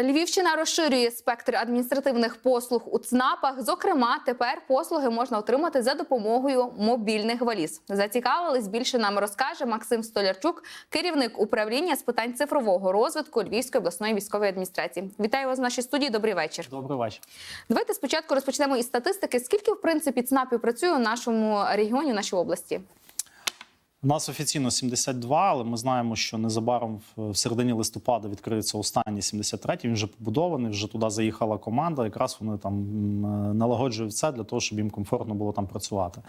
Львівщина розширює спектр адміністративних послуг у ЦНАПах. Зокрема, тепер послуги можна отримати за допомогою мобільних валіз. Зацікавились більше нам розкаже Максим Столярчук, керівник управління з питань цифрового розвитку Львівської обласної військової адміністрації. Вітаю вас в нашій студії. Добрий вечір. Добрий вечір. Давайте спочатку розпочнемо із статистики. Скільки в принципі ЦНАПів працює у нашому регіоні, в нашій області? У нас офіційно 72, але ми знаємо, що незабаром в середині листопада відкриється останній 73-й. Він вже побудований, вже туди заїхала команда. Якраз вони там налагоджують все для того, щоб їм комфортно було там працювати.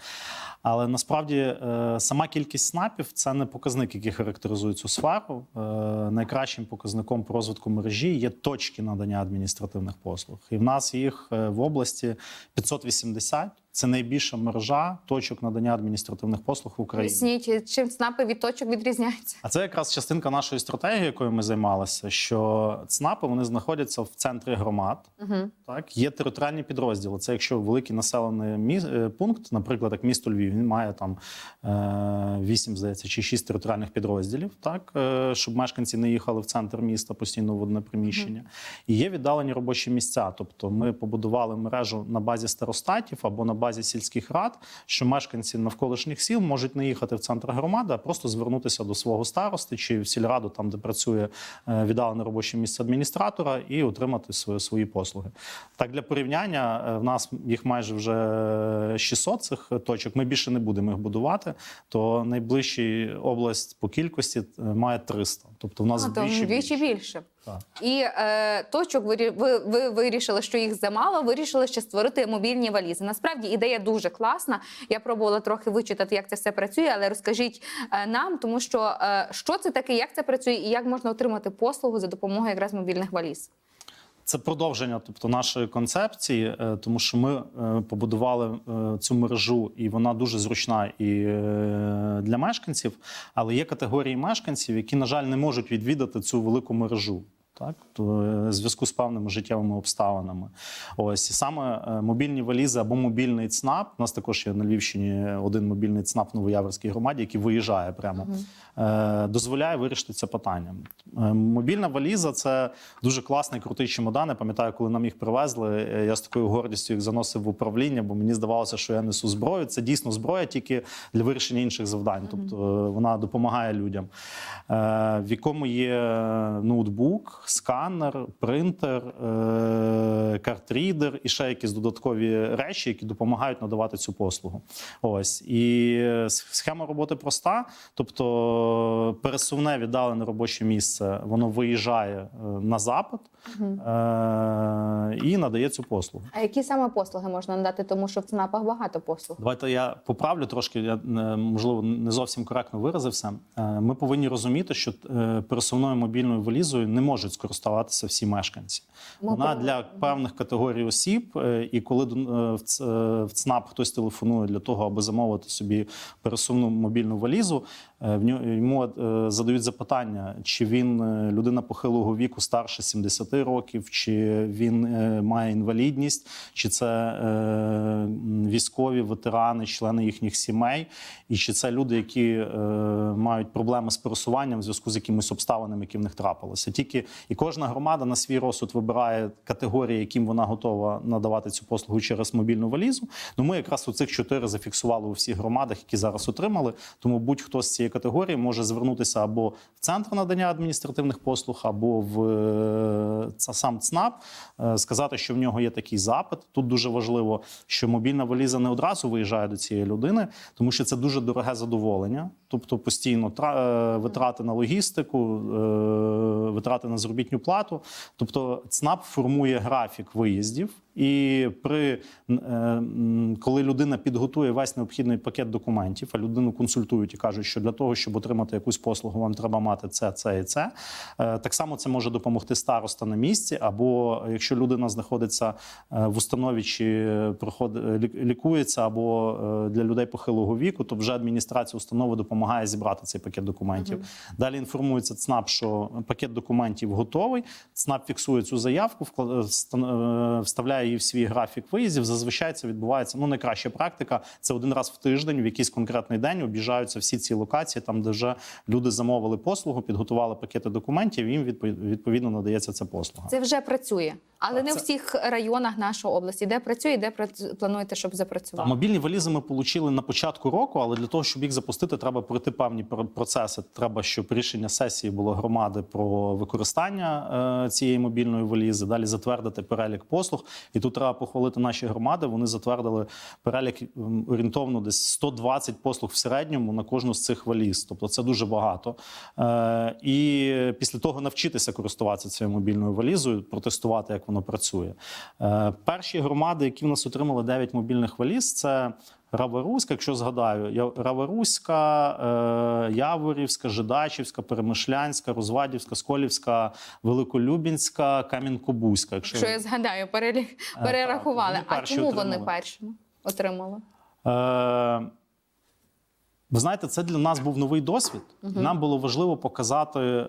Але насправді е, сама кількість снапів це не показник, який характеризує цю сферу. Е, Найкращим показником по розвитку мережі є точки надання адміністративних послуг. І в нас їх е, в області 580. Це найбільша мережа точок надання адміністративних послуг в Україні. Поясніть, чим ЦНАПи від точок відрізняються? А це якраз частинка нашої стратегії, якою ми займалися. Що ЦНАПи вони знаходяться в центрі громад. Угу. Так, є територіальні підрозділи. Це якщо великий населений міс... е, пункт, наприклад, як місто Львів, він має там е, 8, здається, чи 6 територіальних підрозділів, так е, щоб мешканці не їхали в центр міста постійно в одне приміщення. І є віддалені робочі місця. Тобто, ми побудували мережу на базі старостатів або на базі сільських рад, що мешканці навколишніх сіл можуть не їхати в центр громади, а просто звернутися до свого старости чи в сільраду, там де працює е, віддалене робоче місце адміністратора, і отримати свої, свої послуги. Так, для порівняння, е, в нас їх майже вже 600 цих точок. Ми більше не будемо їх будувати. То найближча область по кількості е, має 300. Тобто в нас А, вдвічі більше. більше. Так. І е, точок ви, ви, ви вирішили, що їх замало. Вирішили ще створити мобільні валізи. Насправді ідея дуже класна. Я пробувала трохи вичитати, як це все працює, але розкажіть е, нам, тому що е, що це таке, як це працює, і як можна отримати послугу за допомогою якраз мобільних валіз. Це продовження, тобто нашої концепції, е, тому що ми е, побудували е, цю мережу, і вона дуже зручна і для мешканців. Але є категорії мешканців, які, на жаль, не можуть відвідати цю велику мережу. Так, то е, в зв'язку з певними життєвими обставинами. Ось і саме е, мобільні валізи або мобільний ЦНАП. У нас також є на Львівщині один мобільний ЦНАП в Новояворській громаді, який виїжджає прямо, е, дозволяє вирішити це питання. Мобільна валіза це дуже класний, крутий чемодан. Я пам'ятаю, коли нам їх привезли. Я з такою гордістю їх заносив в управління, бо мені здавалося, що я несу зброю. Це дійсно зброя тільки для вирішення інших завдань. Тобто вона допомагає людям, в якому є ноутбук, сканер, принтер, е, картрідер і ще якісь додаткові речі, які допомагають надавати цю послугу. Ось і схема роботи проста, тобто пересувне віддалене робоче місце, воно виїжджає е, на запит е, і надає цю послугу. А які саме послуги можна надати? Тому що в ЦНАПах багато послуг. Давайте я поправлю трошки. Я можливо не зовсім коректно виразився. Ми повинні розуміти, що пересувною мобільною валізою не можуть скористуватися всі мешканці. Вона для певних категорій осіб, е, і коли е, в е, в ЦНАП хтось телефонує для того, аби замовити собі пересувну мобільну валізу, в йому задають запитання, чи він людина похилого віку старше 70 років, чи він має інвалідність, чи це військові ветерани, члени їхніх сімей, і чи це люди, які мають проблеми з пересуванням в зв'язку з якимись обставинами, які в них трапилися. Тільки і кожна громада на свій розсуд вибирає категорії, яким вона готова надавати цю послугу через мобільну валізу. Ну ми якраз у цих чотири зафіксували у всіх громадах, які зараз отримали. Тому будь-хто з цієї категорії може звернутися або в центр надання адміністративних послуг, або в е, сам ЦНАП, е, сказати, що в нього є такий запит. Тут дуже важливо, що мобільна валіза не одразу виїжджає до цієї людини, тому що це дуже дороге задоволення, тобто постійно е, витрати на логістику, витрати на заробітну плату. Тобто ЦНАП формує графік виїздів. І при е, коли людина підготує весь необхідний пакет документів, а людину консультують і кажуть, що для того, щоб отримати якусь послугу, вам треба мати це, це і це. е, Так само це може допомогти староста на місці, або якщо людина знаходиться е, в установі чи проходить лікується, або для людей похилого віку, то вже адміністрація установи допомагає. зібрати цей пакет документів. Далі інформується ЦНАП, що пакет документів готовий. ЦНАП фіксує цю заявку, вставляє її в свій графік виїздів. Зазвичай це відбувається. Ну, найкраща практика це один раз в тиждень, в якийсь конкретний день об'їжджаються всі ці локації, там де вже люди замовили послугу, підготували пакети документів. і Їм відповідно надається ця послуга. Це вже працює, але не у це- всіх районах нашої області. Де працює, де плануєте, щоб запрацювало? Мобільні валізи ми отримали на початку року, але для того, щоб їх запустити, треба пройти певні пр- процеси. Треба, щоб рішення сесії було громади про використання е, цієї мобільної валізи. Далі затвердити перелік послуг. І тут треба похвалити наші громади. Вони затвердили перелік орієнтовно десь 120 послуг в середньому на кожну з цих валіз. Тобто це дуже багато. Е, І після того навчитися користуватися цією мобільною валізою, протестувати, як воно працює. Е, Перші громади, які в нас отримали 9 мобільних валіз, це Раворуська, якщо згадаю, Раворуська, е, Яворівська, Жидачівська, Перемишлянська, Розвадівська, Сколівська, Великолюбінська, Кам'янкобузька. Якщо, Якщо я згадаю, перелі... перерахували. вони а чому вони першими отримали? Е, ви знаєте, це для нас був новий досвід. Нам було важливо показати е,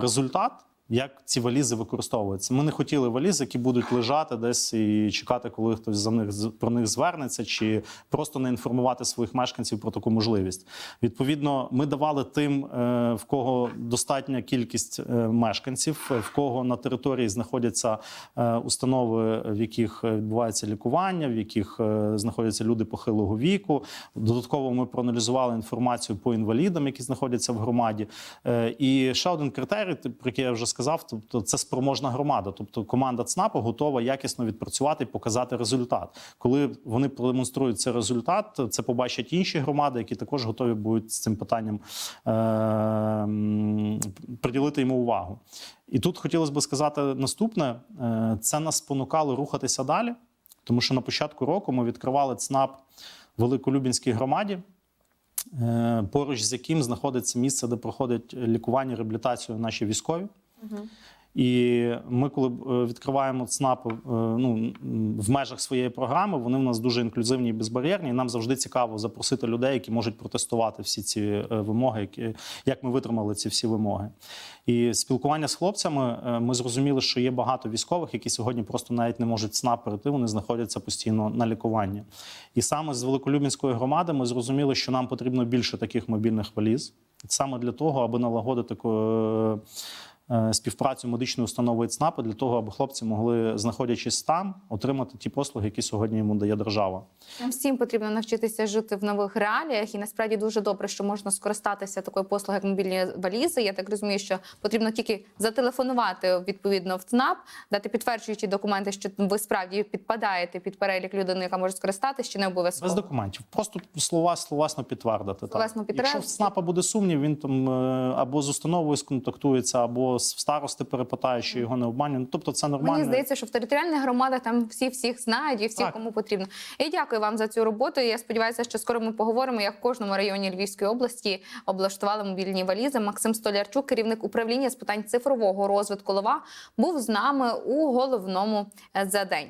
результат, як ці валізи використовуються. Ми не хотіли валізи, які будуть лежати десь і чекати, коли хтось за них про них звернеться, чи просто не інформувати своїх мешканців про таку можливість. Відповідно, ми давали тим, е, в кого достатня кількість е, мешканців, в кого на території знаходяться е, установи, в яких відбувається лікування, в яких е, знаходяться люди похилого віку. Додатково ми проаналізували інформацію по інвалідам, які знаходяться в громаді. Е, І ще один критерій, про який я вже сказав, тобто це спроможна громада. Тобто команда ЦНАПу готова якісно відпрацювати і показати результат. Коли вони продемонструють цей результат, це побачать інші громади, які також готові будуть з цим питанням е, приділити йому увагу. І тут хотілося б сказати наступне: Е, це нас спонукало рухатися далі, тому що на початку року ми відкривали ЦНАП Великолюбінській громаді. е, Поруч з яким знаходиться місце, де проходять лікування, реабілітацію наші військові. І ми, коли е, відкриваємо ЦНАП е, ну, в межах своєї програми, вони в нас дуже інклюзивні і безбар'єрні. І нам завжди цікаво запросити людей, які можуть протестувати всі ці е, вимоги, які, як ми витримали ці всі вимоги. І спілкування з хлопцями ми зрозуміли, що є багато військових, які сьогодні просто навіть не можуть ЦНАП перейти, вони знаходяться постійно на лікуванні. І саме з Великолюбінської громади ми зрозуміли, що нам потрібно більше таких мобільних валіз, саме для того, аби налагодити співпрацю медичної установи і ЦНАПу для того, аби хлопці могли, знаходячись там, отримати ті послуги, які сьогодні йому дає держава. Нам всім потрібно навчитися жити в нових реаліях, і насправді дуже добре, що можна скористатися такою послугою, як мобільні валізи. Я так розумію, що потрібно тільки зателефонувати відповідно в ЦНАП, дати підтверджуючі документи, що ви справді підпадаєте під перелік людини, яка може скористатися, чи не обов'язково. Без документів, просто слова словесно підтвердити. так. Словесно підтвердити. Якщо в ЦНАПа буде сумнів, він там е, або з установою сконтактується, або з старости перепитає, що його не обманює. Ну, тобто це нормально. Мені здається, що в територіальних громадах там всі всіх знають і всі Так. кому потрібно. І дякую вам за цю роботу. Я сподіваюся, що скоро ми поговоримо, як в кожному районі Львівської області облаштували мобільні валізи. Максим Столярчук, керівник управління з питань цифрового розвитку Лова, був з нами у головному за день.